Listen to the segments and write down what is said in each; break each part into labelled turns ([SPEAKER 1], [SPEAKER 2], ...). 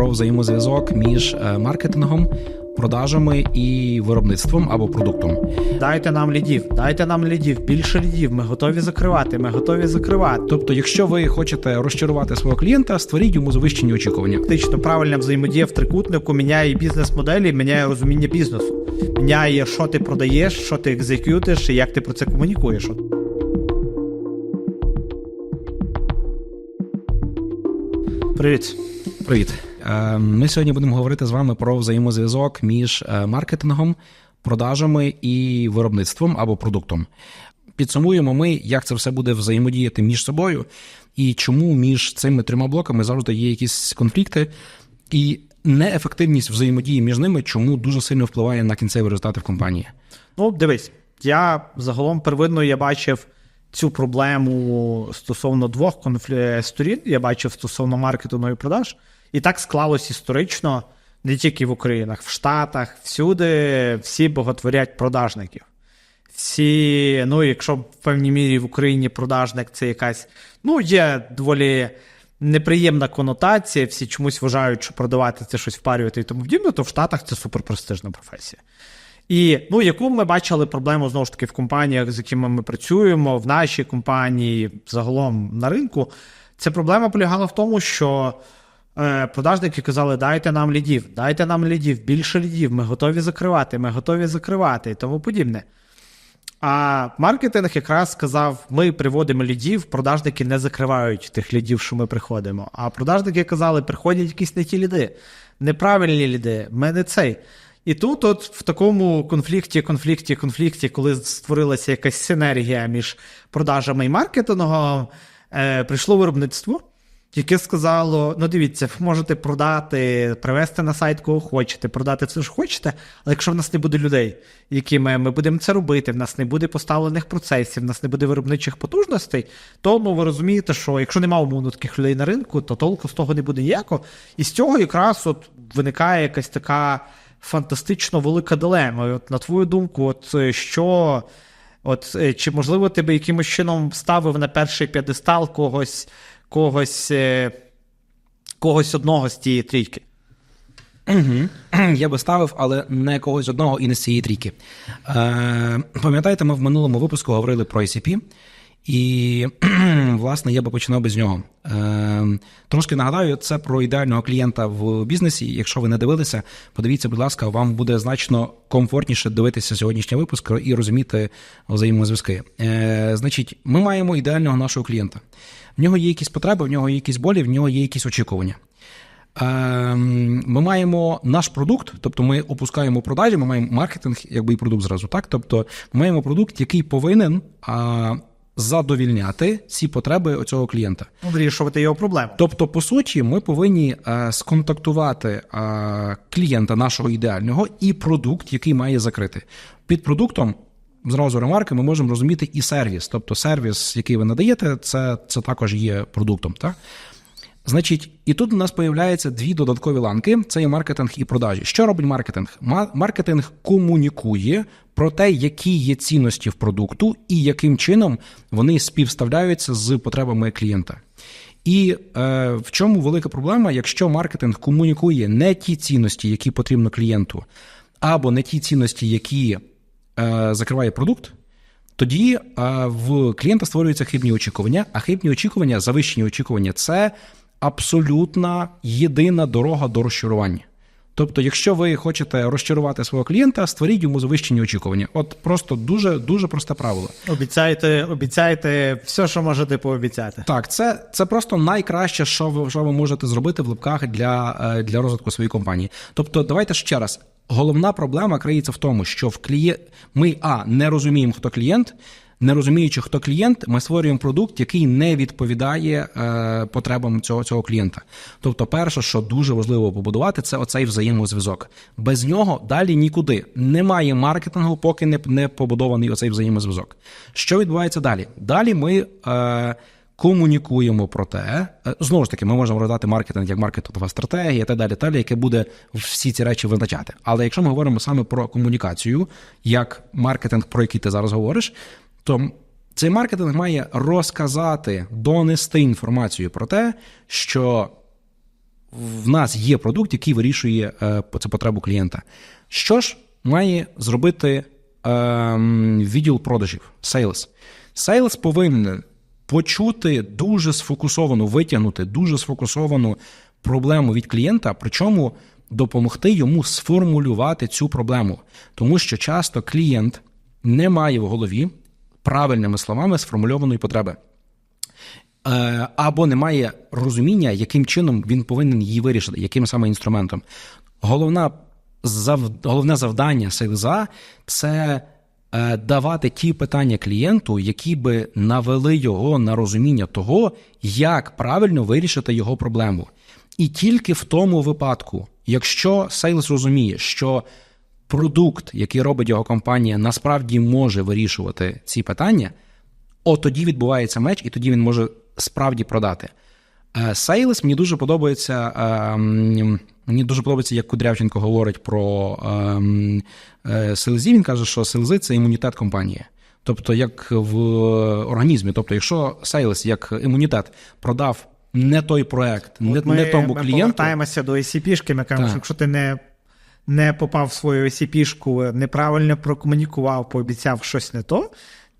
[SPEAKER 1] про взаємозв'язок між е, маркетингом, продажами і виробництвом або продуктом.
[SPEAKER 2] Дайте нам лідів, дайте нам лідів, більше лідів. Ми готові закривати. Ми готові закривати.
[SPEAKER 1] Тобто, якщо ви хочете розчарувати свого клієнта, створіть йому завищені очікування.
[SPEAKER 2] Фактично правильна взаємодія в трикутнику міняє бізнес-моделі, міняє розуміння бізнесу. Міняє, що ти продаєш, що ти екзекютиш і як ти про це комунікуєш. Привіт.
[SPEAKER 1] Привіт. Е, Ми сьогодні будемо говорити з вами про взаємозв'язок між е, маркетингом, продажами і виробництвом або продуктом. Підсумуємо ми, як це все буде взаємодіяти між собою, і чому між цими трьома блоками завжди є якісь конфлікти, і неефективність взаємодії між ними, чому дуже сильно впливає на кінцеві результати в компанії.
[SPEAKER 2] Ну, дивись, я загалом первинно я бачив цю проблему стосовно двох конфлі... сторін. Я бачив стосовно маркетингу і продаж. І так склалось історично не тільки в Українах, в Штатах, всюди всі боготворять продажників. Всі, ну, якщо в певній мірі в Україні продажник це якась, ну, є доволі неприємна конотація, всі чомусь вважають, що продавати це щось впарювати і тому подібне, то в Штатах це суперпрестижна професія. І ну, яку ми бачили проблему знову ж таки в компаніях, з якими ми працюємо, в нашій компанії, загалом на ринку, ця проблема полягала в тому, що продажники казали: дайте нам лідів, дайте нам лідів, більше лідів, ми готові закривати, ми готові закривати і тому подібне. А маркетинг якраз сказав: ми приводимо лідів, продажники не закривають тих лідів, що ми приходимо. А продажники казали, приходять якісь не ті ліди, неправильні ліди, ми не цей. І тут, от в такому конфлікті, конфлікті, конфлікті, коли створилася якась синергія між продажами і маркетингом, е, прийшло виробництво, яке сказало: ну дивіться, ви можете продати, привести на сайт, кого хочете, продати все, що хочете, але якщо в нас не буде людей, якими ми будемо це робити, в нас не буде поставлених процесів, в нас не буде виробничих потужностей, то ну, ви розумієте, що якщо немає умовно таких людей на ринку, то толку з того не буде ніякого. І з цього якраз от виникає якась така фантастично велика дилема. І От на твою думку, от що, от е, чи можливо ти би якимось чином ставив на перший п'єдестал когось, когось, е, когось одного з цієї трійки?
[SPEAKER 1] Я би ставив, але не когось одного і не з цієї трійки. Е, Пам'ятаєте, ми в минулому випуску говорили про ICP, і, власне, я би починав би з нього. Е, Трошки нагадаю, це про ідеального клієнта в бізнесі. Якщо ви не дивилися, подивіться, будь ласка, вам буде значно комфортніше дивитися сьогоднішній випуск і розуміти взаємозв'язки. Е, Значить, ми маємо ідеального нашого клієнта. В нього є якісь потреби, в нього є якісь болі, в нього є якісь очікування. Ми маємо наш продукт, тобто ми опускаємо продажі, ми маємо маркетинг, якби і продукт зразу. Так, тобто ми маємо продукт, який повинен задовільняти ці потреби цього клієнта.
[SPEAKER 2] Ну, вирішувати його проблему.
[SPEAKER 1] Тобто, по суті, ми повинні а, сконтактувати а, клієнта нашого ідеального і продукт, який має закрити. Під продуктом. Зразу ремарки, ми можемо розуміти і сервіс. Тобто сервіс, який ви надаєте, це це також є продуктом. Так? Значить, і тут у нас появляються дві додаткові ланки: це є маркетинг і продажі. Що робить маркетинг? Маркетинг комунікує про те, які є цінності в продукту і яким чином вони співставляються з потребами клієнта. І е, в чому велика проблема, якщо маркетинг комунікує не ті цінності, які потрібно клієнту, або не ті цінності, які е, закриває продукт. Тоді е, в клієнта створюються хибні очікування, а хибні очікування, завищені очікування це абсолютна єдина дорога до розчарування. Тобто, якщо ви хочете розчарувати свого клієнта, створіть йому завищені очікування. От просто дуже дуже просте правило.
[SPEAKER 2] Обіцяйте, обіцяйте все, що можете пообіцяти.
[SPEAKER 1] Так, це це просто найкраще, що ви що ви можете зробити в лапках для, е, для розвитку своєї компанії. Тобто, давайте ще раз. Головна проблема криється в тому, що в клієнт ми а не розуміємо, хто клієнт. Не розуміючи, хто клієнт, ми створюємо продукт, який не відповідає е, потребам цього цього клієнта. Тобто, перше, що дуже важливо побудувати, це оцей взаємозв'язок. Без нього далі нікуди. Немає маркетингу, поки не не побудований оцей взаємозв'язок. Що відбувається далі? Далі ми. Е, Комунікуємо про те, е, знову ж таки, ми можемо роздати маркетинг як маркетингова стратегія, та далі, далі, яке буде всі ці речі визначати. Але якщо ми говоримо саме про комунікацію, як маркетинг, про який ти зараз говориш, то цей маркетинг має розказати, донести інформацію про те, що в нас є продукт, який вирішує е, цю потребу клієнта. Що ж має зробити е, відділ продажів, Sales? Sales повинен почути дуже сфокусовану, витягнути дуже сфокусовану проблему від клієнта, причому допомогти йому сформулювати цю проблему. Тому що часто клієнт не має в голові правильними словами сформульованої потреби. Е, Або немає розуміння, яким чином він повинен її вирішити, яким саме інструментом. Головна зав... Головне завдання селеза це е, давати ті питання клієнту, які би навели його на розуміння того, як правильно вирішити його проблему. І тільки в тому випадку, якщо сейлс розуміє, що продукт, який робить його компанія, насправді може вирішувати ці питання, от тоді відбувається меч, і тоді він може справді продати. Сейлс мені дуже подобається. е, Мені дуже подобається, як Кудрявченко говорить про ем, е, селезі. Він каже, що селези це імунітет компанії. Тобто, як в організмі. Тобто, якщо сейлс як імунітет продав не той проект, не,
[SPEAKER 2] ми,
[SPEAKER 1] не тому
[SPEAKER 2] ми повертаємося до ICP-шки, ми кажемо, що якщо ти не, не попав в свою ICP-шку, неправильно прокомунікував, пообіцяв щось не то,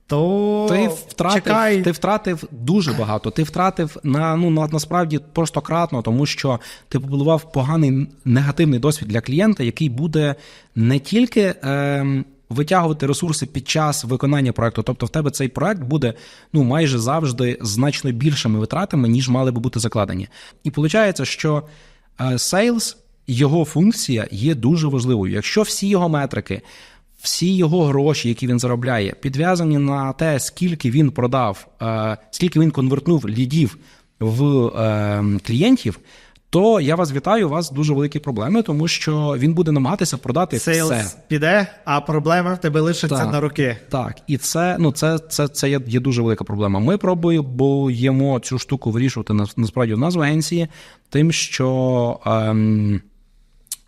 [SPEAKER 2] то
[SPEAKER 1] Ти втратив,
[SPEAKER 2] чекай.
[SPEAKER 1] ти втратив дуже багато. Ти втратив на ну на, насправді просто кратно, тому що ти побудував поганий негативний досвід для клієнта, який буде не тільки. Ем, Витягувати ресурси під час виконання проекту, тобто в тебе цей проект буде ну майже завжди значно більшими витратами, ніж мали би бути закладені. І виходить, що е, Sales, його функція є дуже важливою. Якщо всі його метрики, всі його гроші, які він заробляє, підв'язані на те, скільки він продав, е, скільки він конвертнув лідів в е, клієнтів, то я вас вітаю, у вас дуже великі проблеми, тому що він буде намагатися продати
[SPEAKER 2] Сейлс
[SPEAKER 1] все.
[SPEAKER 2] піде, а проблема в тебе лишиться
[SPEAKER 1] Так.
[SPEAKER 2] на роки.
[SPEAKER 1] Так, і це ну це, це, це є, є дуже велика проблема. Ми пробуємо цю штуку вирішувати на- насправді в нас в агенції, тим, що ем,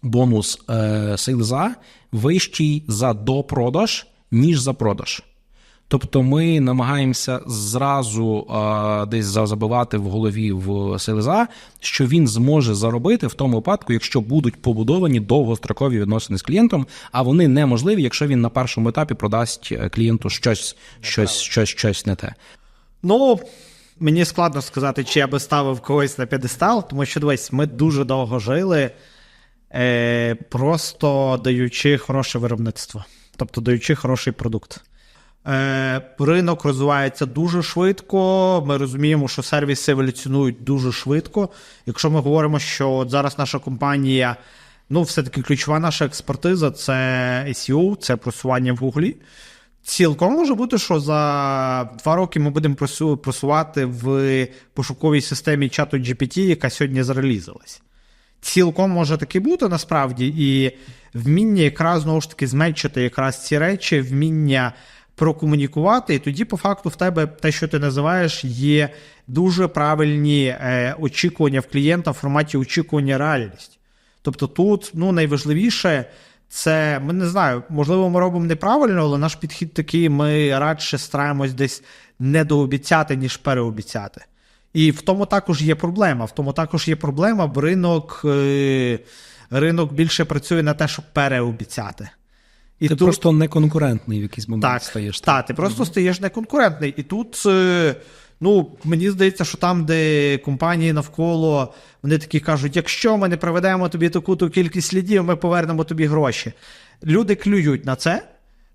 [SPEAKER 1] бонус е, сейлза вищий за допродаж, ніж за продаж. Тобто ми намагаємося зразу е, десь за- забивати в голові в селеза, що він зможе заробити в тому випадку, якщо будуть побудовані довгострокові відносини з клієнтом, а вони неможливі, якщо він на першому етапі продасть е, клієнту щось, щось, щось, щось не те.
[SPEAKER 2] Ну, мені складно сказати, чи я би ставив когось на п'єдестал, тому що дивись, ми дуже довго жили, е, просто даючи хороше виробництво, тобто даючи хороший продукт. Е, ринок розвивається дуже швидко. Ми розуміємо, що сервіси еволюціонують дуже швидко. Якщо ми говоримо, що от зараз наша компанія, ну, все-таки ключова наша експертиза це SEO, це просування в Гуглі. Цілком може бути, що за два роки ми будемо просувати в пошуковій системі чату GPT, яка сьогодні зарелізилась. Цілком може таки бути насправді, і вміння якраз знову ж таки зменшити якраз ці речі, вміння прокомунікувати, і тоді, по факту, в тебе те, що ти називаєш, є дуже правильні е, очікування в клієнта в форматі очікування реальність. Тобто тут ну, найважливіше це, ми не знаю, можливо, ми робимо неправильно, але наш підхід такий, ми радше стараємось десь недообіцяти, ніж переобіцяти. І в тому також є проблема. В тому також є проблема, бо ринок, е, ринок більше працює на те, щоб переобіцяти. І
[SPEAKER 1] Ти
[SPEAKER 2] тут-
[SPEAKER 1] просто неконкурентний в якийсь момент
[SPEAKER 2] так,
[SPEAKER 1] стаєш.
[SPEAKER 2] Так, ти просто стаєш неконкурентний. І тут, е, ну, мені здається, що там, де компанії навколо, вони такі кажуть: якщо ми не проведемо тобі таку-то кількість слідів, ми повернемо тобі гроші. Люди клюють на це.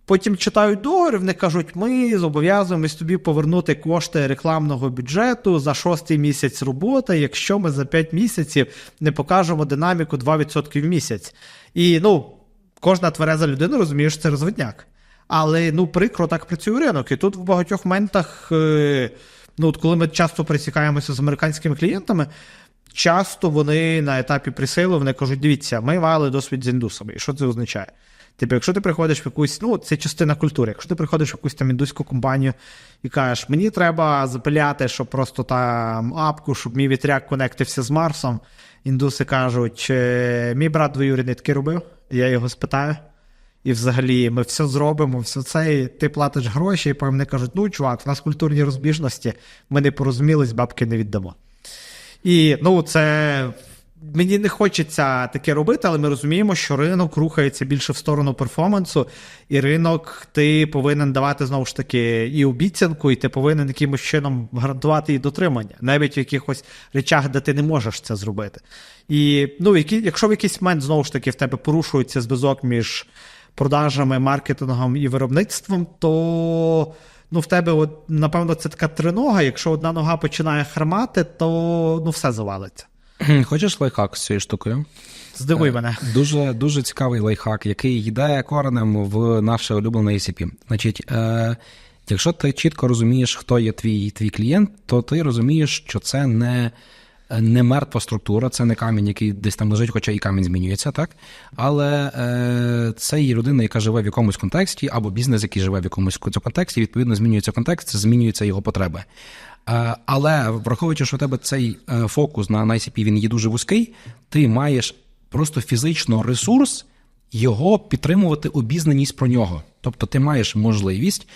[SPEAKER 2] Потім читають договір, вони кажуть, ми зобов'язуємось тобі повернути кошти рекламного бюджету за шостий місяць роботи, якщо ми за 5 місяців не покажемо динаміку 2% в місяць. І ну, кожна твереза людина розуміє, що це розвитняк. Але ну, прикро так працює ринок. І тут в багатьох моментах, е, ну, от коли ми часто пересікаємося з американськими клієнтами, часто вони на етапі присилу вони кажуть: дивіться, ми мали досвід з індусами. І що це означає? Типу, якщо ти приходиш в якусь, ну, це частина культури, якщо ти приходиш в якусь там індуську компанію і кажеш, мені треба запиляти, щоб просто там апку, щоб мій вітряк конектився з Марсом. Індуси кажуть, «Е, мій брат двоюрідний таки робив, я його спитаю. І взагалі ми все зробимо, все це, і ти платиш гроші, і потім вони кажуть, ну, чувак, в нас культурні розбіжності, ми не порозумілись, бабки не віддамо. І ну, це Мені не хочеться таке робити, але ми розуміємо, що ринок рухається більше в сторону перформансу, і ринок ти повинен давати знову ж таки і обіцянку, і ти повинен якимось чином гарантувати її дотримання, навіть в якихось речах, де ти не можеш це зробити. І ну, які, якщо в якийсь момент знову ж таки в тебе порушується зв'язок між продажами, маркетингом і виробництвом, то ну, в тебе, от, напевно, це така тринога. Якщо одна нога починає хромати, то ну, все завалиться.
[SPEAKER 1] Хочеш лайфхак з цією штукою?
[SPEAKER 2] Здивуй мене.
[SPEAKER 1] Дуже дуже цікавий лайфхак, який йде коренем в наше улюблене ACP. Значить, е, якщо ти чітко розумієш, хто є твій твій клієнт, то ти розумієш, що це не не мертва структура, це не камінь, який десь там лежить, хоча і камінь змінюється, так? Але е, це є людина, яка живе в якомусь контексті, або бізнес, який живе в якомусь контексті, відповідно, змінюється контекст, змінюються його потреби. Е, але враховуючи, що у тебе цей е, фокус на ICP він є дуже вузький, ти маєш просто фізично ресурс його підтримувати обізнаність про нього. Тобто ти маєш можливість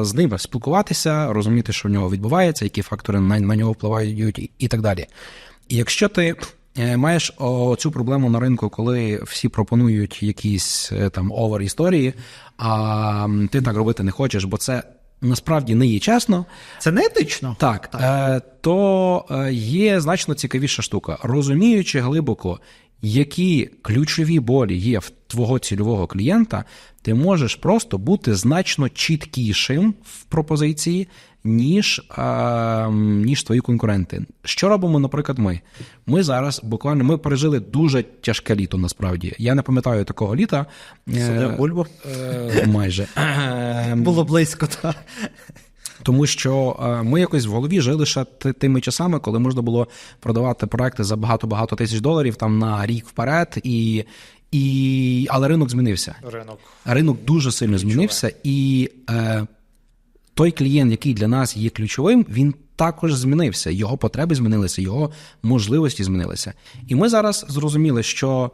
[SPEAKER 1] з ними спілкуватися, розуміти, що в нього відбувається, які фактори на, нього впливають і, так далі. І якщо ти е, маєш цю проблему на ринку, коли всі пропонують якісь е, там овер історії, а ти так робити не хочеш, бо це. Насправді не є чесно.
[SPEAKER 2] Це не етично?
[SPEAKER 1] Так, так. Е, то е, є значно цікавіша штука. Розуміючи глибоко, які ключові болі є в твого цільового клієнта, ти можеш просто бути значно чіткішим в пропозиції, ніж а, ніж твої конкуренти. Що робимо, наприклад, ми? Ми зараз буквально ми пережили дуже тяжке літо. Насправді я не пам'ятаю такого літа.
[SPEAKER 2] Садив?
[SPEAKER 1] Е, майже
[SPEAKER 2] було близько. так.
[SPEAKER 1] Тому що ми якось в голові жили ще тими часами, коли можна було продавати проекти за багато-багато тисяч доларів там на рік вперед, і, і... але ринок змінився.
[SPEAKER 2] Ринок
[SPEAKER 1] Ринок дуже сильно змінився, і е, той клієнт, який для нас є ключовим, він також змінився. Його потреби змінилися, його можливості змінилися. І ми зараз зрозуміли, що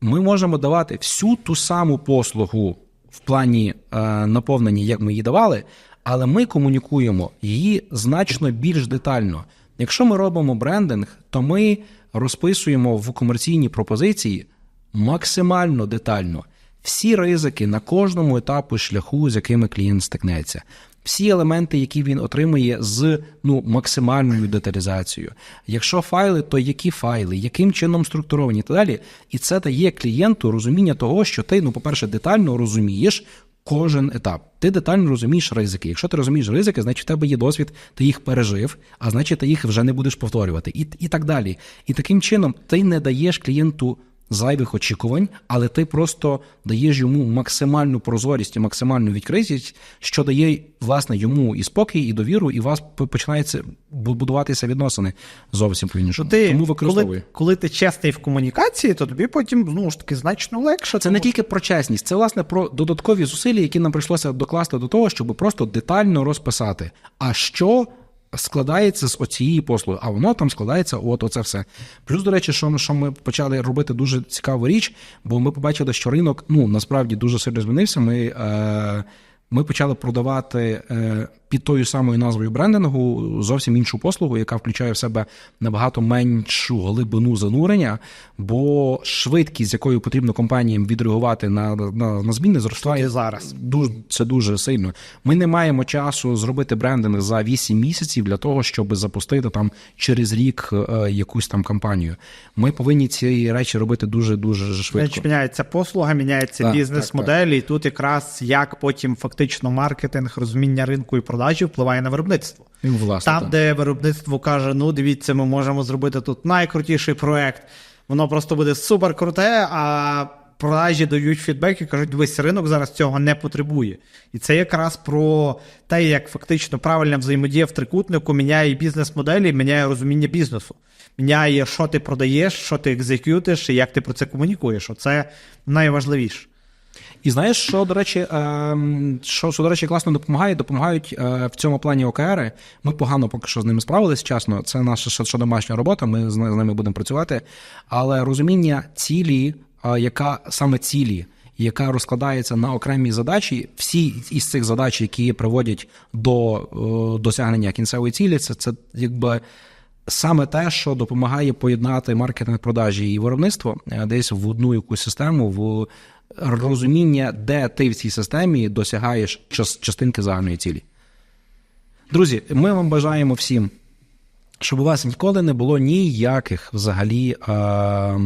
[SPEAKER 1] ми можемо давати всю ту саму послугу в плані е, наповнення, як ми її давали але ми комунікуємо її значно більш детально. Якщо ми робимо брендинг, то ми розписуємо в комерційній пропозиції максимально детально всі ризики на кожному етапу шляху, з якими клієнт стикнеться. Всі елементи, які він отримує з ну максимальною деталізацією. Якщо файли, то які файли, яким чином структуровані і так далі. І це дає клієнту розуміння того, що ти, ну, по-перше, детально розумієш, кожен етап. Ти детально розумієш ризики. Якщо ти розумієш ризики, значить в тебе є досвід, ти їх пережив, а значить ти їх вже не будеш повторювати, і, і так далі. І таким чином ти не даєш клієнту зайвих очікувань, але ти просто даєш йому максимальну прозорість і максимальну відкритість, що дає власне йому і спокій, і довіру, і у вас починається будуватися відносини зовсім по іншому.
[SPEAKER 2] Ну, ти,
[SPEAKER 1] Тому використовуй.
[SPEAKER 2] Коли, коли ти чесний в комунікації, то тобі потім знову ж таки значно легше.
[SPEAKER 1] Це тому... не тільки про чесність, це власне про додаткові зусилля, які нам прийшлося докласти до того, щоб просто детально розписати. А що складається з оцієї послуги, а воно там складається от оце все. Плюс, до речі, що що ми почали робити дуже цікаву річ, бо ми побачили, що ринок ну насправді дуже сильно змінився. Ми е, ми почали продавати е, під тою самою назвою брендингу зовсім іншу послугу, яка включає в себе набагато меншу глибину занурення, бо швидкість, з якою потрібно компаніям відреагувати на на, на зміни, зросла і зараз. Дуже це дуже сильно. Ми не маємо часу зробити брендинг за 8 місяців для того, щоб запустити там через рік е, якусь там кампанію. Ми повинні ці речі робити дуже дуже швидко.
[SPEAKER 2] Міняється послуга, міняється бізнес-модель, і тут якраз як потім фактично маркетинг, розуміння ринку і продажу продажі впливає на виробництво.
[SPEAKER 1] Власне,
[SPEAKER 2] Там,
[SPEAKER 1] так.
[SPEAKER 2] де виробництво каже: ну дивіться, ми можемо зробити тут найкрутіший проект, воно просто буде супер круте, а продажі дають фідбек і кажуть, весь ринок зараз цього не потребує. І це якраз про те, як фактично правильна взаємодія в трикутнику міняє бізнес-моделі, міняє розуміння бізнесу. Міняє, що ти продаєш, що ти екзекютиш і як ти про це комунікуєш. Оце найважливіше.
[SPEAKER 1] І знаєш, що до речі, ем, що, що до речі, класно допомагає, допомагають е, в цьому плані ОКРи. Ми погано поки що з ними справились чесно. Це наша що домашня робота. Ми з ними будемо працювати. Але розуміння цілі, е, яка саме цілі. Яка розкладається на окремі задачі, всі із цих задач, які приводять до е, досягнення кінцевої цілі, це це якби саме те, що допомагає поєднати маркетинг, продажі і виробництво е, десь в одну якусь систему, в розуміння, де ти в цій системі досягаєш частинки загальної цілі. Друзі, ми вам бажаємо всім, щоб у вас ніколи не було ніяких взагалі е,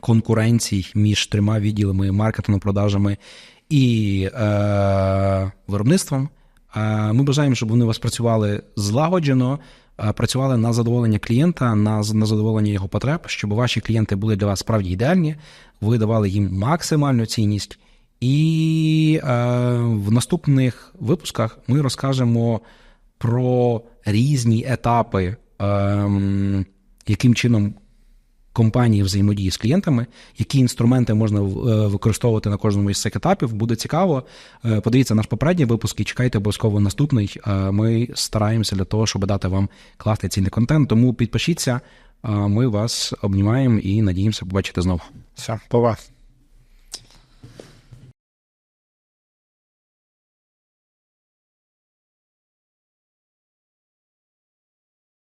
[SPEAKER 1] конкуренцій між трьома відділами маркетингу, продажами і е, виробництвом. Е, ми бажаємо, щоб вони у вас працювали злагоджено, працювали на задоволення клієнта, на, на задоволення його потреб, щоб ваші клієнти були для вас справді ідеальні, ви давали їм максимальну цінність. І е, в наступних випусках ми розкажемо про різні етапи, е, яким чином компанії взаємодії з клієнтами, які інструменти можна е, використовувати на кожному із цих етапів. Буде цікаво. Е, Подивіться наш попередній випуск і чекайте обов'язково наступний. Е, Ми стараємося для того, щоб дати вам класний цінний контент. Тому підпишіться. Ми вас обнімаємо і надіємося побачити знову.
[SPEAKER 2] Все, пова.